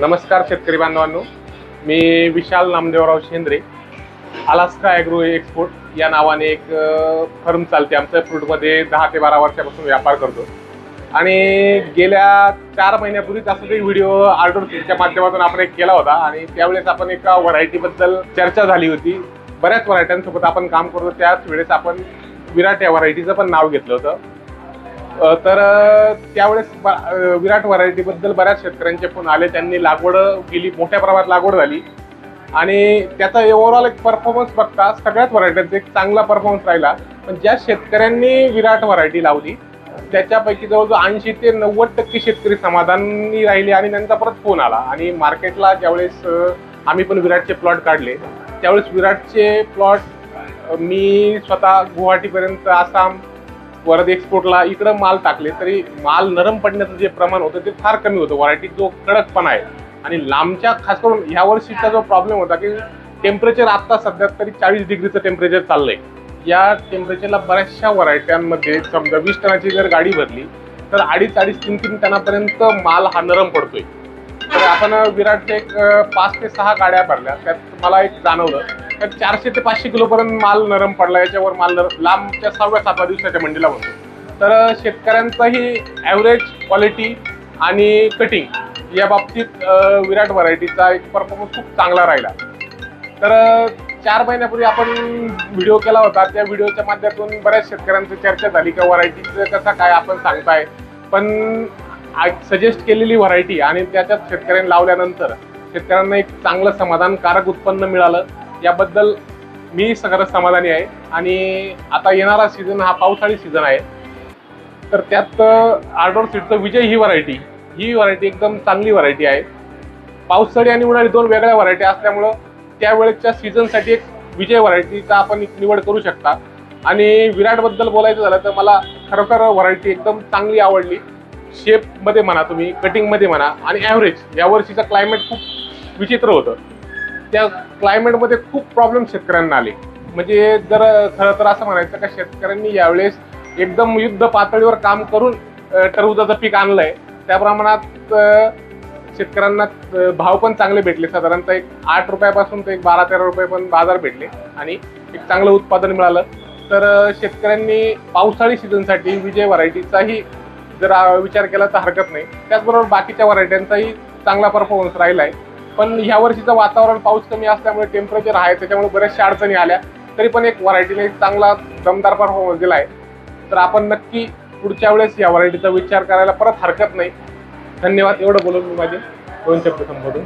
नमस्कार शेतकरी बांधवांनो. मी Vishal Namdevrao Shendre. Alaska agro export या नावाने एक फर्म चालते. आमच्या फ्रूटमध्ये दहा ते बारा वर्षापासून व्यापार करतो. आणि गेल्या चार महिन्यापूर्वीच असं काही व्हिडिओ आर्डर सीटच्या माध्यमातून आपण एक केला होता. आणि त्यावेळेस आपण एका व्हरायटीबद्दल चर्चा झाली होती. बऱ्याच व्हरायट्यांसोबत आपण काम करतो त्याच वेळेस आपण विराट या व्हरायटीचं पण नाव घेतलं होतं. तर त्यावेळेस ब- विराट व्हरायटीबद्दल बऱ्याच शेतकऱ्यांचे फोन आले. त्यांनी लागवड केली मोठ्या प्रमाणात लागवड झाली. आणि त्याचा ओव्हरऑल एक परफॉर्मन्स बघता सगळ्याच व्हरायटीचा एक चांगला परफॉर्मन्स राहिला. पण ज्या शेतकऱ्यांनी विराट व्हरायटी लावली त्याच्यापैकी जवळजवळ ऐंशी ते नव्वद टक्के शेतकरी समाधानी राहिले आणि त्यांचा परत फोन आला. आणि मार्केटला ज्यावेळेस आम्ही पण विराटचे प्लॉट काढले त्यावेळेस विराटचे प्लॉट मी स्वतः गुवाहाटीपर्यंत आसाम वरद एक्सपोर्टला इकडं माल टाकले तरी माल नरम पडण्याचं जे प्रमाण होतं ते फार कमी होतं. व्हरायटी जो कडकपणा आहे आणि लांबच्या खास करून ह्या वर्षीचा जो प्रॉब्लेम होता की टेम्परेचर आत्ता सध्या तरी चाळीस डिग्रीचं टेम्परेचर चाललंय. या टेम्परेचरला बऱ्याचशा व्हरायट्यांमध्ये समजा वीस टनाची जर गाडी भरली तर अडीच अडीच तीन तीन टनापर्यंत माल हा नरम पडतोय. तर आपण विराटच्या एक पाच ते सहा गाड्या भरल्या त्यात मला एक जाणवलं तर चारशे ते पाचशे किलोपर्यंत माल नरम पडला. याच्यावर माल नरम लांबच्या सहाव्या सातव्या दिवसाच्या मंडीला होतो. तर शेतकऱ्यांचाही ॲव्हरेज क्वालिटी आणि कटिंग या बाबतीत विराट व्हरायटीचा एक परफॉर्मन्स खूप चांगला राहिला. तर चार महिन्यापूर्वी आपण व्हिडिओ केला होता. त्या व्हिडिओच्या माध्यमातून बऱ्याच शेतकऱ्यांची चर्चा झाली का व्हरायटीचं कसा काय आपण सांगताय. पण सजेस्ट केलेली व्हरायटी आणि त्याच्यात शेतकऱ्यांनी लावल्यानंतर शेतकऱ्यांना एक चांगलं समाधानकारक उत्पन्न मिळालं. याबद्दल मी सगळं समाधानी आहे. आणि आता येणारा सीझन हा पावसाळी सीझन आहे. तर त्यात आर्डोर सीटचं विजय ही व्हरायटी ही व्हरायटी एकदम चांगली व्हरायटी आहे. पावसाळी आणि उन्हाळी दोन वेगळ्या व्हरायटी असल्यामुळं त्यावेळेसच्या सीझनसाठी एक विजय व्हरायटीचा आपण एक निवड करू शकता. आणि विराटबद्दल बोलायचं झालं तर मला खरोखर व्हरायटी एकदम चांगली आवडली. शेपमध्ये म्हणा तुम्ही कटिंगमध्ये म्हणा आणि ॲव्हरेज या वर्षीचं क्लायमेट खूप विचित्र होतं. त्या क्लायमेटमध्ये खूप प्रॉब्लेम शेतकऱ्यांना आले. म्हणजे जर खरं तर असं म्हणायचं का शेतकऱ्यांनी यावेळेस एकदम युद्ध पातळीवर काम करून टरबुजाचं पीक आणलंय. त्या प्रमाणात शेतकऱ्यांना भाव पण चांगले भेटले. साधारणतः एक आठ रुपयापासून ते एक बारा तेरा रुपये पण बाजार भेटले आणि एक चांगलं उत्पादन मिळालं. तर शेतकऱ्यांनी पावसाळी सीझनसाठी विजय व्हरायटीचाही जर विचार केला तर हरकत नाही. त्याचबरोबर बाकीच्या व्हरायट्यांचाही चांगला परफॉर्मन्स राहिला आहे पण ह्या वर्षीचं वातावरण पाऊस कमी असल्यामुळे टेम्परेचर आहे त्याच्यामुळे बऱ्याचशा अडचणी आल्या. तरी पण एक व्हरायटीने एक चांगला दमदार परफॉर्मन्स दिला आहे तर आपण नक्की पुढच्या वेळेस या व्हरायटीचा विचार करायला परत हरकत नाही. धन्यवाद एवढं बोलून मी माझे दोन शब्द संबोधून